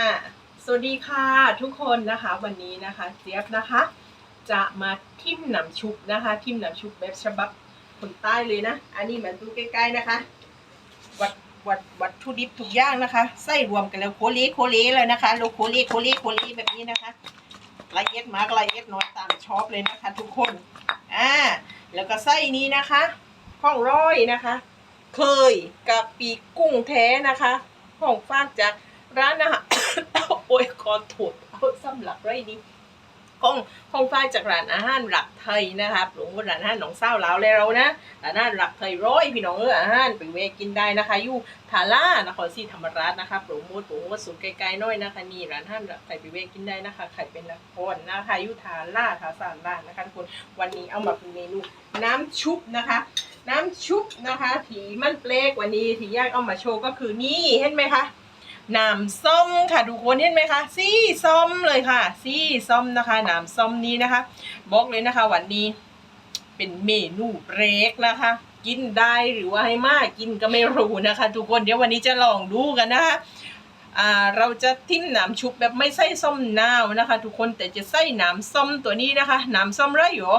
อ่าสวัสดีค่ะทุกคนนะคะวันนี้นะคะเจี๊ยบนะคะ จะมาทิมหนำชุบนะคะ ทิมหนำชุบแบบฉบับคนใต้เลยนะ อันนี้มาดูใกล้ๆนะคะ วัดวัดวัตถุดิบทุกอย่างนะคะใส่รวมกันแล้วโคเลโคเลเลยนะคะโลโคเลโคเลโคเลแบบนี้นะคะละเอียดมากละเอียดน้อยตามชอบเลยนะคะ ทุกคนอ่าแล้วก็ไส้นี้นะคะห้องร้อยนะคะ เคยกับปีกุ้งแท้นะคะห้องฟากจากร้านอาหาร โอ้ยขอโถดเอาสำหรับไรนี้ห้องห้องฝ้าจากร้านอาหารหลักไทยนะคะหลวงร้านอาหารหนองเศร้าลาวแล้วนะร้านอาหารหลักไทยร้อยพี่น้องเอออาหารไปเวกินได้นะคะอยู่ทาล่านครศรีธรรมราชนะคะโปรโมทโปรโมทสูงไกลๆน้อยนะคะนี่ร้านอาหารหลักไทยไปเวกินได้นะคะใครเป็นนักพรนะคะอยู่ทาล่าทาสานล่านะคะทุกคนวันนี้เอามาเป็นเมนูน้ำชุบนะคะ น้ำชุบนะคะ ถีมันเปลกวันนี้ที่ยากเอามาโชว์ก็คือนี่เห็นไหมคะ น้ำส้มค่ะทุกคนเห็นไหมคะสีส้มเลยค่ะ สีส้มนะคะน้ำส้มนี้นะคะ บอกเลยนะคะ วันนี้เป็นเมนูเบรกนะคะ กินได้หรือว่าให้มากกินก็ไม่รู้นะคะ ทุกคนเดี๋ยววันนี้จะลองดูกันนะคะเราจะทิมน้ำชุบแบบไม่ใส่ส้มนาวนะคะ ทุกคนแต่จะใส่น้ำส้มตัวนี้นะคะน้ำส้มไรหรอ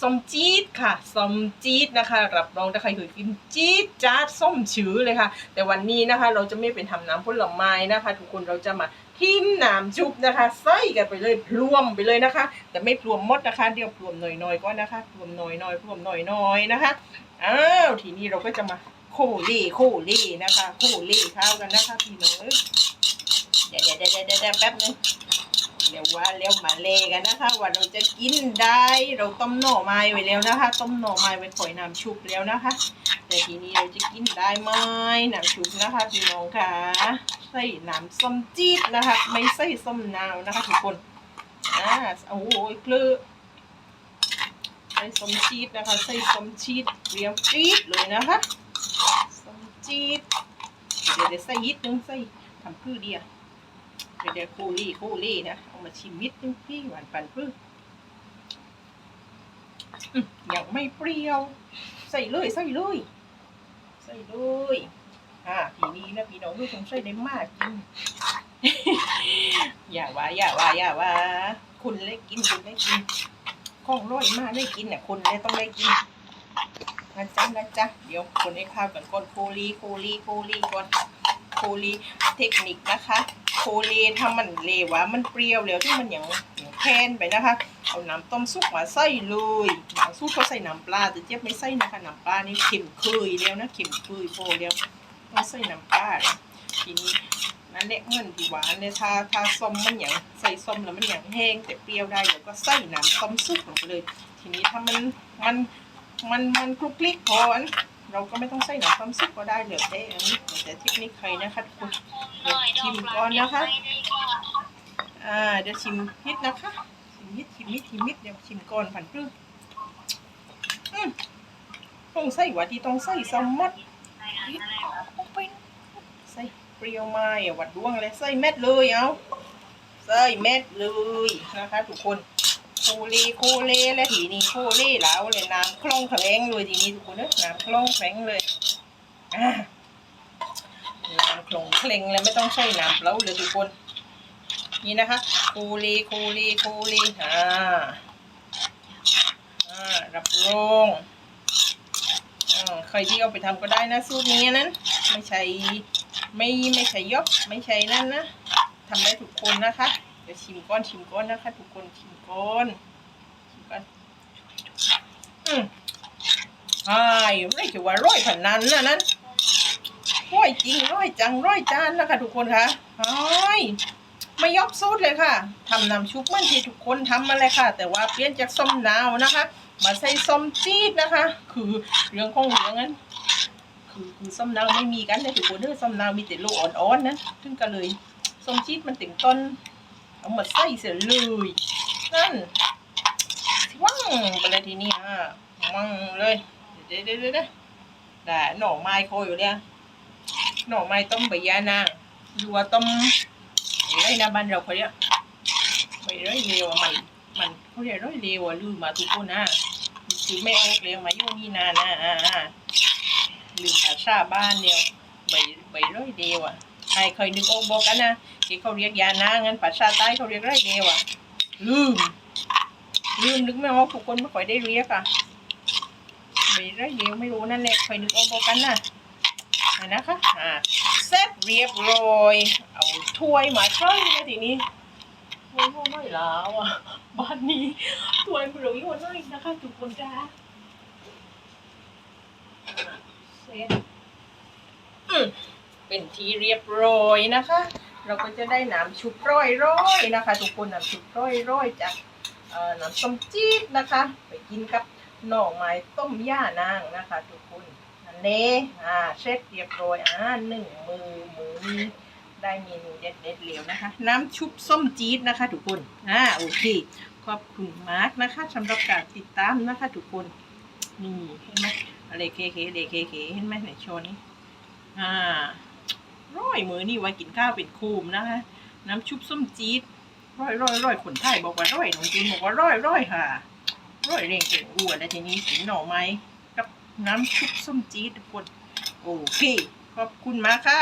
ส้มจี๊ดค่ะส้มจี๊ดนะคะ รับรองถ้าใครเคยกินจี๊ดจ๊าดส้มชื้อเลยค่ะ แต่วันนี้นะคะเราจะไม่เป็นทำน้ำผลไม้นะคะ ทุกคนเราจะมาทิมน้ำชุบนะคะใส่กันไปเลยพรวมไปเลยนะคะ แต่ไม่พรวมหมดนะคะ เดี๋ยวพรวมหน่อยๆก็นะคะพรวมหน่อยๆพรวมหน่อยๆนะคะอ้าวทีนี้เราก็จะมาโคเล่โคเล่นะคะ โคเล่ข้าวกันนะคะพี่น้องเดี๋ยวเดี๋ยวเดี๋ยวเดี๋ยวแป๊บนึง เดี๋ยวว่าแล้วมาเลกันนะคะ ว่าเราจะกินได้ เราต้มหน่อไม้ไว้แล้วนะคะ ต้มหน่อไม้ไว้ข่อยน้ำชุบแล้วนะคะ แต่ทีนี้เราจะกินได้ไหมน้ำชุบนะคะพี่น้องค่ะใส่น้ำส้มจี๊ดนะคะ ไม่ใส่ส้มนาวนะคะทุกคนอ่าโอ้โหเกลือใส่ส้มจี๊ดนะคะ ใส่ส้มจี๊ดเรียวจี๊ดเลยนะคะส้มจี๊ดเดี๋ยวเดี๋ยวใส่ยิดนึงใส่ทำคือเดียว เดี๋ยวเดี๋ยวคูลี่คูลี่นะเอามาชิมนิดนึงพี่หวานปันพื้อยังไม่เปรี้ยว ใส่เลยใส่เลยใส่เลยอ่าทีนี้นะพี่น้องดูสงใสัยได้มากจริงอย่าว่าอย่าว่าอย่าว่าคุณเล็กกินคุณเล็กกินข้องร้อยมากได้กินเนี่ยคุณเลยต้องได้กินนะจ๊ะนะจ๊ะเดี๋ยวคนให้ข้าวกันก่อนโคลีโคลีโคลีก่อนโคลีเทคนิคนะคะ โคเลถ้ามันเลวะมันเปรี้ยวแล้วที่มันอย่างแค้นไปนะคะเอาน้ำต้มซุปมาใส่เลยน้ำซุปก็ใส่น้ำปลาแต่เจี๊ยบไม่ใส่นะคะน้ำปลานี่เค็มเคยแล้วนะเค็มเคยโพแล้วต้องใส่น้ำปลาทีนี้นั่นแหละเหมือนที่หวานเนี่ยถ้าถ้าส้มมันอย่างใส่ส้มแล้วมันอย่างแห้ง แต่เปรี้ยวได้เดี๋ยวก็ใส่น้ำต้มซุปลงไปเลย ทีนี้ถ้ามันมันมันมันคลุกคลิกพอ เราก็ไม่ต้องใส่น้ำต้มซุปก็ได้เหลือแต่อันนี้แต่เทคนิคใครนะคะทุกคนเดี๋ยวชิมก่อนนะคะอ่าเดี๋ยวชิมนิดนะคะชิมนิดชิมนิดชิมนิดเดี๋ยวชิมก่อนผันปลื้มอืมต้องใส่หวานที่ต้องใส่แซลมอนนิดลงไปใส่เปรี้ยวไม้หวัดดวงเลยใส่เม็ดเลยเอาใส่เม็ดเลยนะคะ ทุกคน คเลโคเลและทีนี้โคเลแล้วเลยน้ำคล่องแคลงเลยทีนี้ทุกคนเนอะน้ำคล่องแคลงเลยอ่าน้ำคล่องเคลงเลยไม่ต้องใช้น้ำเปล่าเลยทุกคน นี่นะคะคเลโคเลโคเลอ่าอ่ารับรองอ่าใครที่เอาไปทำก็ได้นะสูตรนี้นั้น ไม่ใช่ไม่ไม่ใช่ยกไม่ใช่นั่นนะทำได้ทุกคนนะคะ เดี๋ยวชิมก้อนชิมก้อนนะคะทุกคนชิมก้อนชิมก้อนอืมใช่ไม่ใช่ว่าร้อยขนาดนั้นนั้นร้อยจริงร้อยจังร้อยจานนะคะทุกคนคะเฮ้ยไม่ยกสูตรเลยค่ะทำน้ำชุบเหมื่อนที่ทุกคนทำมาเลยค่ะ แต่ว่าเปลี่ยนจากส้มนาวนะคะ มาใส่ส้มจี๊ดนะคะ คือเรื่องของเรื่องนั้นคือคือส้มนาวไม่มีกันเลยทุกคนเด้อส้มนาวมีแต่ลูกอ่อนๆนะถึงก็เลยส้มจี๊ดมันเต็มต้น เอามาใส่เสร็จเลยนั่นว่างไปเลยทีนี้อะว่างเลยเดี๋ยวเดี๋ยวเดี๋ยวเดี๋ยวได้หน่อไม้โคอยู่เนี่ยหน่อไม้ต้มใบยานางหรือว่าต้มอะไรนะบ้านเราเขาเรียกใบร้อยเร็วมัน มันเขาเรียกร้อยเร็วลืมมาทุกคนนะคือไม่ออกเร็วมาอยู่นี่นานนะอ่าลืมภาษาบ้านเดียวใบใบร้อยเร็วอะ ใครเคยนึกออกบอกกันนะที่เขาเรียกยานางั้นภาษาใต้เขาเรียกไรเดียวอะลืม ลืมนึกไม่ออกทุกคนไม่ค่อยได้เรียกอะไม่ไรเดียวไม่รู้นั่นแหละเคยนึกออกบอกกันนะอะนะคะอ่าเสร็จเรียบร้อย เอาถ้วยมาใช่วยทีนี้ถ้วยน้อยแล้วอะบ้านนี้ถ้วยมันเหลืออยู่น้อยนะคะทุกคนจ้าเสร็จ เป็นที่เรียบร้อยนะคะ เราก็จะได้น้ำชุบร้อยร้อยนะคะ ทุกคนน้ำชุบร้อยร้อยจากน้ำส้มจี๊ดนะคะ ไปกินกับหน่อไม้ต้มย่านางนะคะ ทุกคนอันนี้อ่าเสร็จเรียบร้อยอ่าหนึ่งมือมือนี้ได้เมนูเด็ดเด็ดๆเหลวนะคะ น้ำชุบส้มจี๊ดนะคะ ทุกคนอ่าโอเคขอบคุณมากนะคะสำหรับการติดตามนะคะ ทุกคนนี่เห็นไหมอะไรเคเคเลเคเคเห็นไหมในโชว์นี้อ่า ร้อยมือนี่ไว้กินข้าวเป็นคูมนะคะน้ำชุบส้มจี๊ดร้อยร้อยร้อยคนไทยบอกว่าร้อยหนุ่มจีนบอกว่าร้อยร้อยค่ะร้อยเร่งเก่งอ้วนแล้วทีนี้กินหน่อไม้กับน้ำชุบส้มจี๊ดทุกคนโอเคขอบคุณมากค่ะ